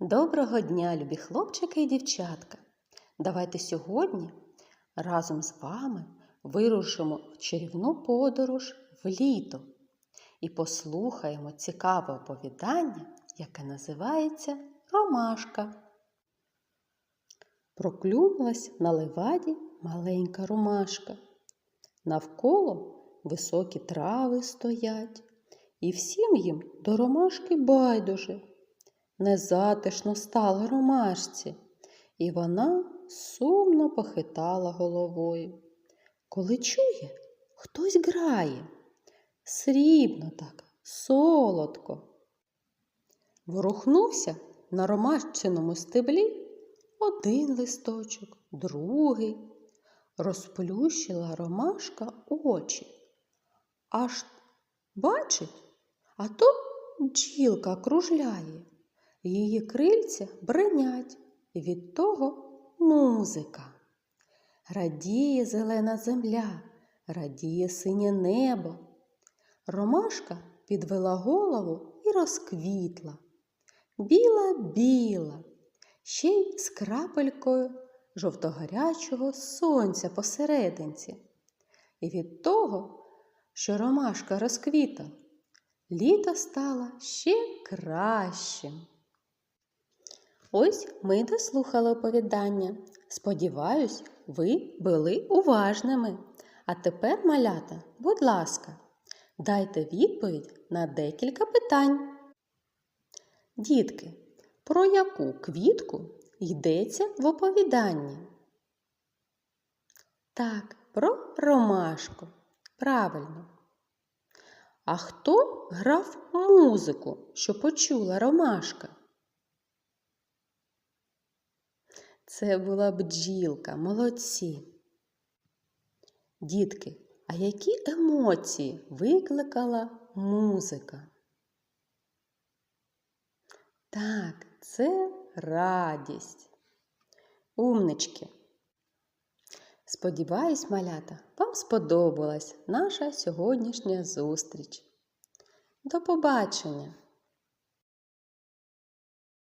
Доброго дня, любі хлопчики і дівчатка! Давайте сьогодні разом з вами вирушимо в чарівну подорож в літо і послухаємо цікаве оповідання, яке називається Ромашка. Проклюнулась на леваді маленька ромашка. Навколо високі трави стоять, і всім їм до ромашки байдуже. Незатишно стало ромашці, і вона сумно похитала головою. Коли чує, хтось грає, срібно так, солодко. Ворухнувся на ромашчиному стеблі один листочок, другий. Розплющила ромашка очі. Аж бачить, а то бджілка кружляє. Її крильця бринять, і від того музика. Радіє зелена земля, радіє синє небо. Ромашка підвела голову і розквітла. Біла біла, ще й з крапелькою жовтогарячого сонця посерединці. І від того, що ромашка розквітла, літо стало ще кращим. Ось ми дослухали оповідання. Сподіваюсь, ви були уважними. А тепер, малята, будь ласка, дайте відповідь на декілька питань. Дітки, про яку квітку йдеться в оповіданні? Так, про ромашку. Правильно. А хто грав музику, що почула ромашка? Це була бджілка, молодці. Дітки, а які емоції викликала музика? Так, це радість. Умнички. Сподіваюсь, малята, вам сподобалась наша сьогоднішня зустріч. До побачення!